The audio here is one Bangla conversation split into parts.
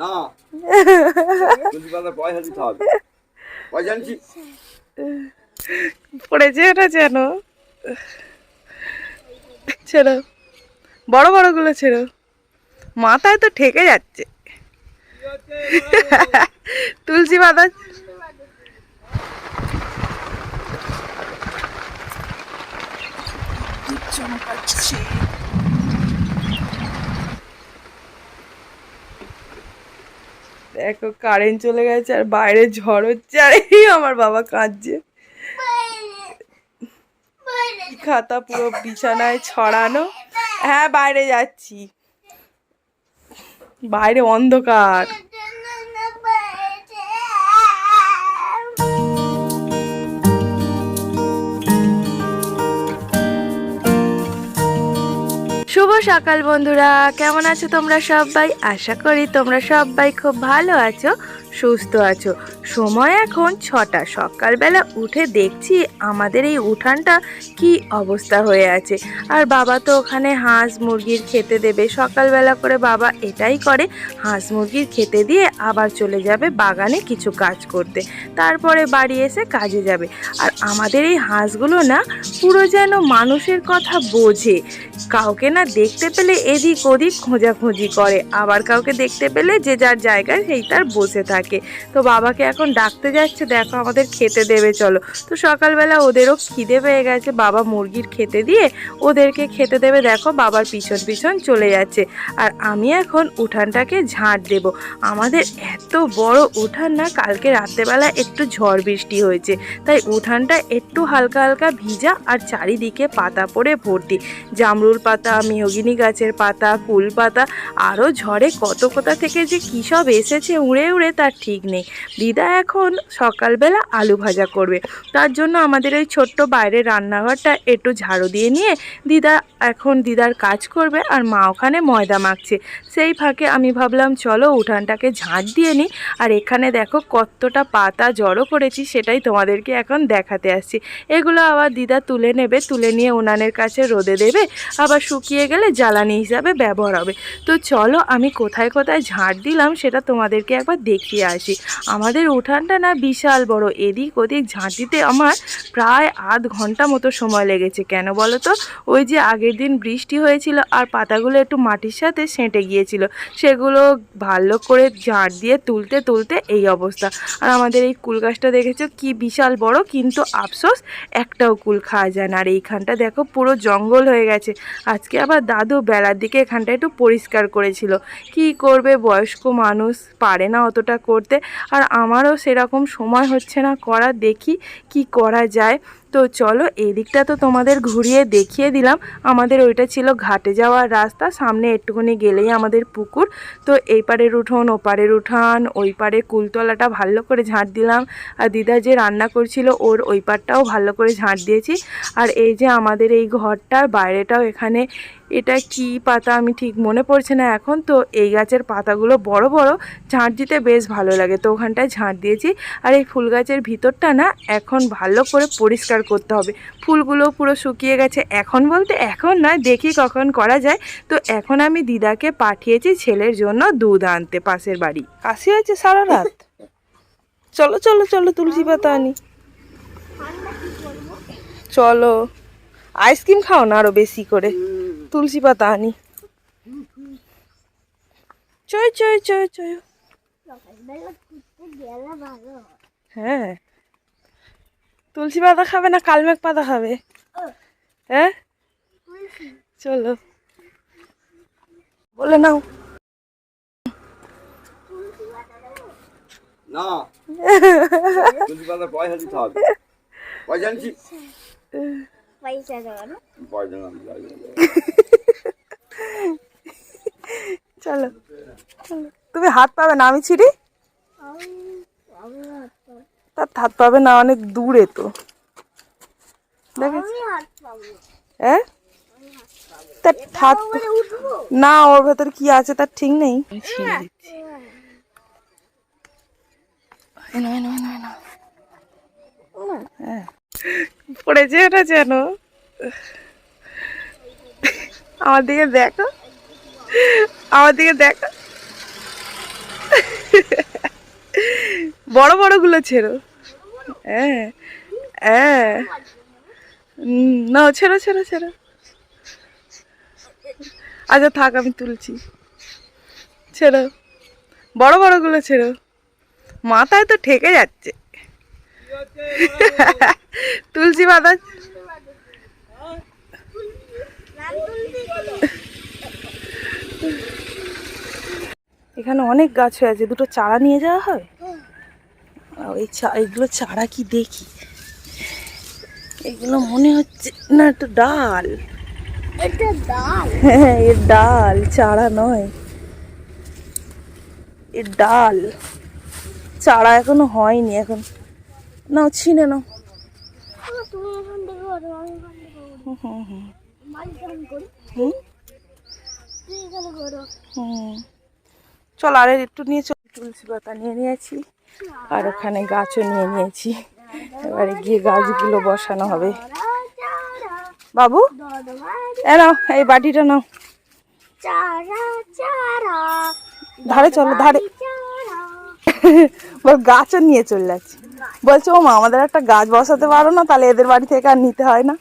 না। তুলসী পাতা পয়সা দিতে হবে। পয়সা আনছি পড়েছে ওটা যেন। ছেড়ো। বড় বড়গুলো ছেড়ো। মাথায় তো ঠেকে যাচ্ছে। তুলসী পাতা চমকাচ্ছে দেখো কারেন্ট চলে গেছে আর বাইরে ঝড় হচ্ছে আর আমার বাবা কাঁদছে। খাতা পুরো বিছানায় ছড়ানো। হ্যাঁ বাইরে যাচ্ছি। বাইরে অন্ধকার। সকাল বন্ধুরা। কেমন আছো তোমরা সবাই? আশা করি তোমরা সবাই খুব ভালো আছো। সুস্থ আছো। সময় এখন ছটা। সকালবেলা উঠে দেখছি আমাদের এই উঠানটা কি অবস্থা হয়ে আছে। আর বাবা তো ওখানে হাঁস মুরগির খেতে দেবে। সকালবেলা করে বাবা এটাই করে, হাঁস মুরগির খেতে দিয়ে আবার চলে যাবে বাগানে কিছু কাজ করতে। তারপরে বাড়ি এসে কাজে যাবে। আর আমাদের এই হাঁসগুলো না, পুরো যেন মানুষের কথা বোঝে। কাউকে না দেখতে পেলে এদিক ওদিক খোঁজাখুঁজি করে। আবার কাউকে দেখতে পেলে যে যার জায়গায় সেই তার বসে থাকে। তো বাবাকে এখন ডাকতে যাচ্ছে, দেখো আমাদের খেতে দেবে, চলো। তো সকালবেলা ওদেরও খিদে পেয়ে গেছে, বাবা মুরগির খেতে দিয়ে ওদেরকে খেতে দেবে, দেখো বাবার পিছন পিছন চলে যাচ্ছে। আর আমি এখন উঠানটাকে ঝাঁট দেব। আমাদের এত বড় উঠান না, কালকে রাত্রেবেলা একটু ঝড় বৃষ্টি হয়েছে। তাই উঠানটা একটু হালকা হালকা ভিজা আর চারিদিকে পাতা পড়ে ভর্তি। জামরুল পাতা, মেহগিনি গাছের পাতা, ফুল পাতা, আরও ঝড়ে কত কোথা থেকে যে কী সব এসেছে, উড়ে উড়ে তার ঠিক নেই। দিদা এখন সকালবেলা আলু ভাজা করবে। তার জন্য আমাদের ওই ছোট্ট বাইরের রান্নাঘরটা একটু ঝাড়ু দিয়ে নিয়ে দিদা এখন দিদার কাজ করবে আর মা ওখানে ময়দা মাখছে। সেই ফাঁকে আমি ভাবলাম, চলো উঠানটাকে ঝাঁট দিয়ে নিই। আর এখানে দেখো কতটা পাতা জড়ো করেছি, সেটাই তোমাদেরকে এখন দেখাতে আসছি। এগুলো আবার দিদা তুলে নেবে, তুলে নিয়ে উনানের কাছে রোদে দেবে। আবার শুকিয়ে গেলে জ্বালানি হিসাবে ব্যবহার হবে। তো চলো আমি কোথায় কোথায় ঝাঁট দিলাম, সেটা তোমাদেরকে একবার দেখিয়ে আসি। আমাদের উঠানটা না বিশাল বড়। এদিক ওদিক ঝাঁটিতে আমার প্রায় আধ ঘণ্টা মতো সময় লেগেছে। কেন বলো তো? ওই যে আগের দিন বৃষ্টি হয়েছিল আর পাতাগুলো একটু মাটির সাথে সেঁটে গিয়েছিল। সেগুলো ভালো করে ঝাঁট দিয়ে তুলতে তুলতে এই অবস্থা। আর আমাদের এই কুল গাছটা দেখেছ? কি বিশাল বড়, কিন্তু আফসোস, একটাও কুল খাওয়া যায় না। আর এইখানটা দেখো, পুরো জঙ্গল হয়ে গেছে। আজকে আবার দাদু বেলার দিকে এখানটা একটু পরিষ্কার করেছিল। কি করবে বয়স্ক মানুষ? পারে না অতটা করতে। আর আমারও সেরকম সময় হচ্ছে না করা দেখি কি করা যায়। তো চলো এই দিকটা তো তোমাদের ঘুরিয়ে দেখিয়ে দিলাম। আমাদের ওইটা ছিল ঘাটে যাওয়ার রাস্তা, সামনে একটুখানি গেলেই আমাদের পুকুর। তো এই পারের উঠোন, ও পারের উঠান, ওই পারে কুলতলাটা ভালো করে ঝাঁট দিলাম। আর দিদা যে রান্না করছিল, ওর ওই পারটাও ভালো করে ঝাঁট দিয়েছি। আর এই যে আমাদের এই ঘরটার বাইরেটাও এখানে, এটা কি পাতা আমি ঠিক মনে পড়ছে না এখন। তো এই গাছের পাতাগুলো বড় বড়, ঝাঁট দিতে বেশ ভালো লাগে। তো ওখানটায় ঝাঁট দিয়েছি। আর এই ফুল গাছের ভিতরটা না, এখন ভালো করে পরিষ্কার করতে হবে। ফুলগুলো পুরো শুকিয়ে গেছে। এখন বলতে এখন নয়, দেখি কখন করা যায়। তো এখন আমি দিদাকে পাঠিয়েছি ছেলের জন্য দুধ আনতে পাশের বাড়ি। কাশি হয়েছে সারা রাত? চলো চলো চলো, তুলসী পাতা আনি। চলো। আইসক্রিম খাও না আরও বেশি করে। তুলসী পাতা আনি। চয় চয় চয় চয়। হ্যাঁ। তুলসী পাতা খাবে না কালমেঘ পাতা খাবে? হ্যাঁ? চলো। বলে নাও। না। তুলসী পাতা পয়সা দিতে হবে। পয়সা আনছি। পয়সা দেবো পয়সা না দিলে হবে না। চলো। চলো। তুমি হাত পাবে না আমি ছিড়ি? হাত পাবে না অনেক দূরে তো। হ্যাঁ তার হাত না ওর ভেতর কি আছে তার ঠিক নেই। পড়েছে ওটা যেন। আমার দিকে দেখো। আমার দিকে দেখো। বড় বড়গুলো ছেড়ো। হ্যাঁ হ্যাঁ না, ছেড়ো ছেড়ো ছেড়ো। আচ্ছা থাক, আমি তুলছি। ছেড়ো। বড় বড়গুলো ছেড়ো। মাথায় তো ঠেকে যাচ্ছে। তুলসী পাতা এখানে অনেক গাছ হয়ে আছে। দুটো চারা নিয়ে যাওয়া হয়? এই চা এগুলো চারা কি দেখি? এগুলো মনে হচ্ছে না একটা ডাল। এটা ডাল? হ্যাঁ এর ডাল চারা নয়। এর ডাল। চারা এখনও হয়নি এখন। নাও ছিনে হুম চল আর একটু নিয়ে চল। তুলসী পাতা নিয়ে নিয়েছি আর ওখানে গাছও নিয়ে নিয়েছি। এবারে গিয়ে গাছগুলো বসানো হবে। বাবু নাও, এই বাটিটা নাও। ধারে চলো, ধারে। বল, গাছও নিয়ে চলে যাচ্ছে। বলছে, ও মা, আমাদের একটা গাছ বসাতে পারো না, তাহলে এদের বাড়ি থেকে আর নিতে হয় না।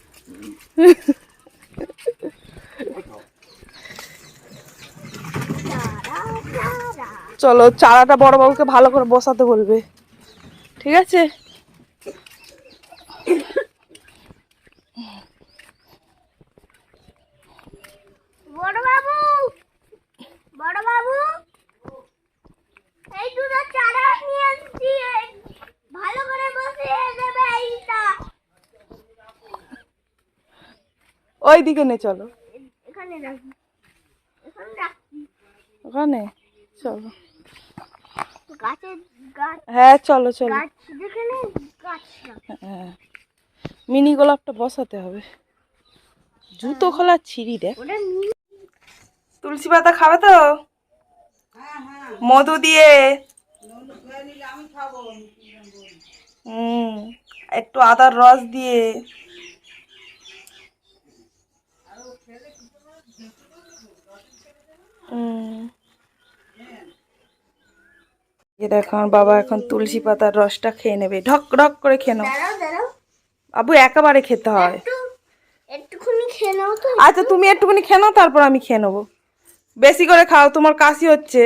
চারা চলো চারাটা বড় বাবুকে ভালো করে বসাতে বলবে। ঠিক আছে? ওই দিকে নে চলো। এখানে ওখানে? চলো। হ্যাঁ চলো চলো। গাছ যেখানে গাছটা হ্যাঁ। মিনি গোলাপটা বসাতে হবে। জুতো খোলা ছিঁড়ি দেখ। তুলসী পাতা খাবে তো? মধু দিয়ে। হুম একটু আদার রস দিয়ে। হুম। এই দেখো আমার বাবা এখন তুলসী পাতার রসটা খেয়ে নেবে। ঢক ঢক করে খেয়ে নাও। আবু একেবারে খেতে হয়। একটুখানি খেয়ে নাও তো আচ্ছা তুমি একটুখানি খেয়ে নাও তারপর আমি খেয়ে নেব। বেশি করে খাও তোমার কাশি হচ্ছে।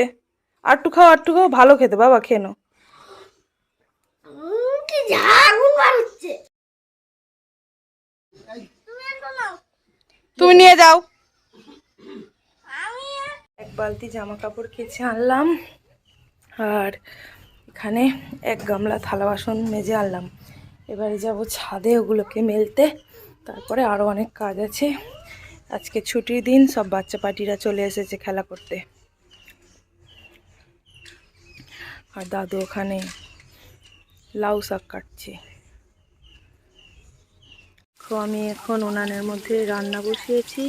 আর একটু খাও আর একটু খাও ভালো খেতে বাবা খেয়ে তুমি একটু নাও তুমি নিয়ে যাও। এক বালতি জামা কাপড় কেচে আনলাম। আর এখানে এক গামলা থালা বাসন মেজে আনলাম। এবারে যাব ছাদে ওগুলোকে মেলতে। তারপরে আরও অনেক কাজ আছে। আজকে ছুটির দিন, সব বাচ্চা পার্টিরা চলে এসেছে খেলা করতে। আর দাদু ওখানে লাউ শাক কাটছে। তো আমি এখন উনানের মধ্যে রান্না বসিয়েছি।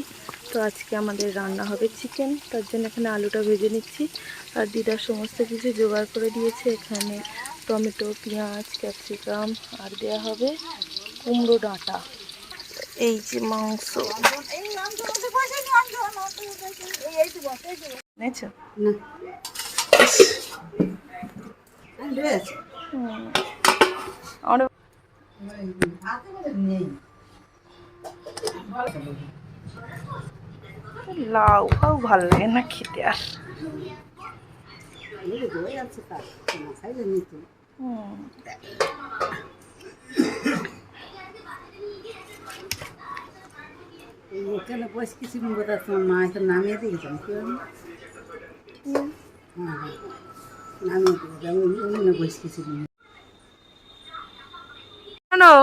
তো আজকে আমাদের রান্না হবে চিকেন তার জন্য এখানে আলুটা ভেজে নিচ্ছি। আর দিদার সমস্ত কিছু জোগাড় করে দিয়েছে। এখানে টমেটো পেঁয়াজ ক্যাপসিকাম আর দেওয়া হবে কুমড়ো ডাঁটা। এই যে মাংস। আমার লাউ ফাউ ভালো লাগে না খেতে আর। নামিয়ে দিয়েছিলাম নামিয়ে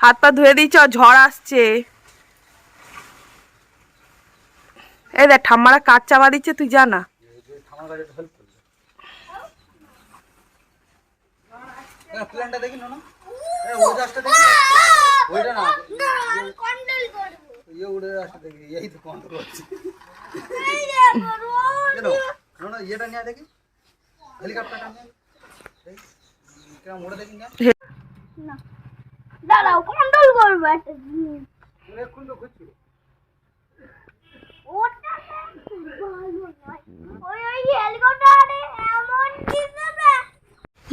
হাত পা ধুয়ে দিয়েছ, ঝড় আসছে। এই দেখ ঠাম্মারা কাঠ চাপা দিচ্ছে তুই জানা প্ল্যানটা দেখি না। দাঁড়াও কন্ট্রোল করব একটা জিনিস। তো ওটা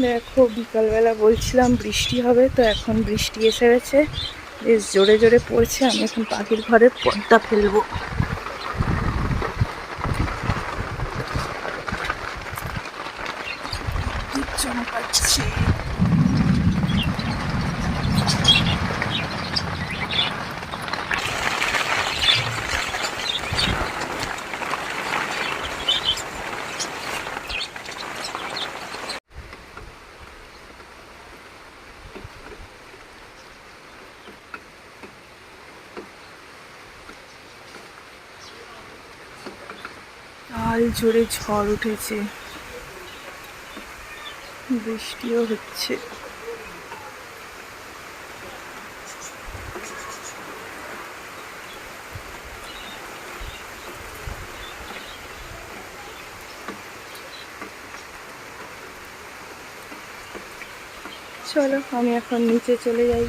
দেখো, বিকালবেলা বলছিলাম বৃষ্টি হবে, তো এখন বৃষ্টি এসে গেছে। বেশ জোরে জোরে পড়ছে, আমি এখন পাখির ঘরে পর্দা ফেলব। জোরে ঝড় উঠেছে। বৃষ্টিও হচ্ছে। চলো আমি এখন নিচে চলে যাই।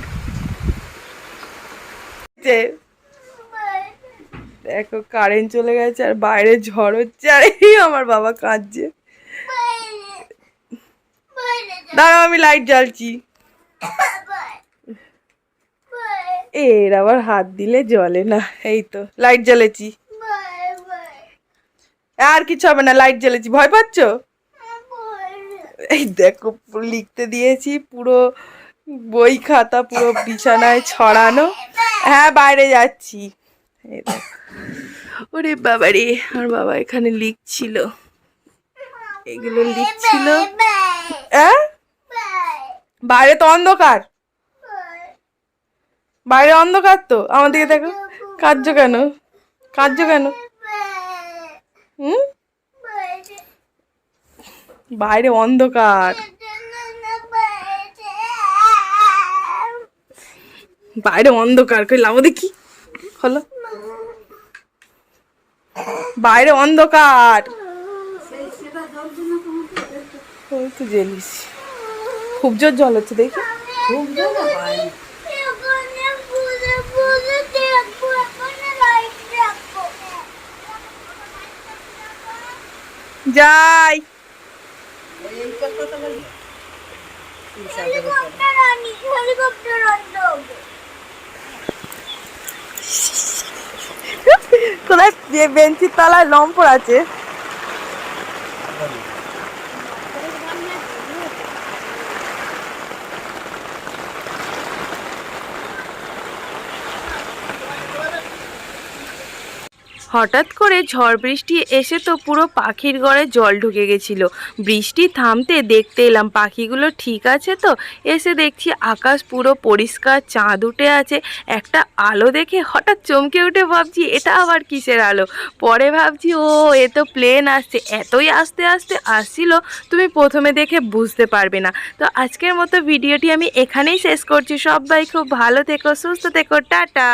দেখো কারেন্ট চলে গেছে আর বাইরে ঝড় হচ্ছে আর আমার বাবা কাঁদছে। দাঁড়াও, আমি লাইট জ্বালছি। এর আবার হাত দিলে জ্বলে না, এই তো লাইট জ্বালেছি। আর কিছু হবে না লাইট জ্বালেছি। ভয় পাচ্ছ? এই দেখো, লিখতে দিয়েছি, পুরো বই খাতা, পুরো বিছানায় ছড়ানো। হ্যাঁ বাইরে যাচ্ছি। ওরে বাবা রে আমার বাবা এখানে লিখছিল। এগুলো লিখছিল। বাইরে তো অন্ধকার। বাইরে অন্ধকার তো। আমার দিকে দেখো। কার্য কেন? কার্য কেন? হুম? বাইরে। অন্ধকার। বাইরে অন্ধকার। কই লাভ দেখি। হলো? বাইরে অন্ধকার। ওই তো জেলিস। খুব জোর জল হচ্ছে দেখি। খুব। যাই। হেলিকপ্টার হেলিকপ্টার আনতে হবে কোথায় বেঞ্চির তলায় লম্পর আছে? হঠাৎ করে ঝড় বৃষ্টি এসে তো পুরো পাখির ঘরে জল ঢুকে গেছিল। বৃষ্টি থামতে দেখতে এলাম পাখিগুলো ঠিক আছে তো? এসে দেখছি আকাশ পুরো পরিষ্কার, চাঁদ উঠে আছে। একটা আলো দেখে হঠাৎ চমকে উঠে ভাবছি, এটা আবার কিসের আলো? পরে ভাবছি, ও, এ তো প্লেন আসছে। এতই আস্তে আস্তে আসছিল, তুমি প্রথমে দেখে বুঝতে পারবে না। তো আজকের মতো ভিডিওটি আমি এখানেই শেষ করছি। সবাই খুব ভালো থেকো, সুস্থ থেকো, টাটা।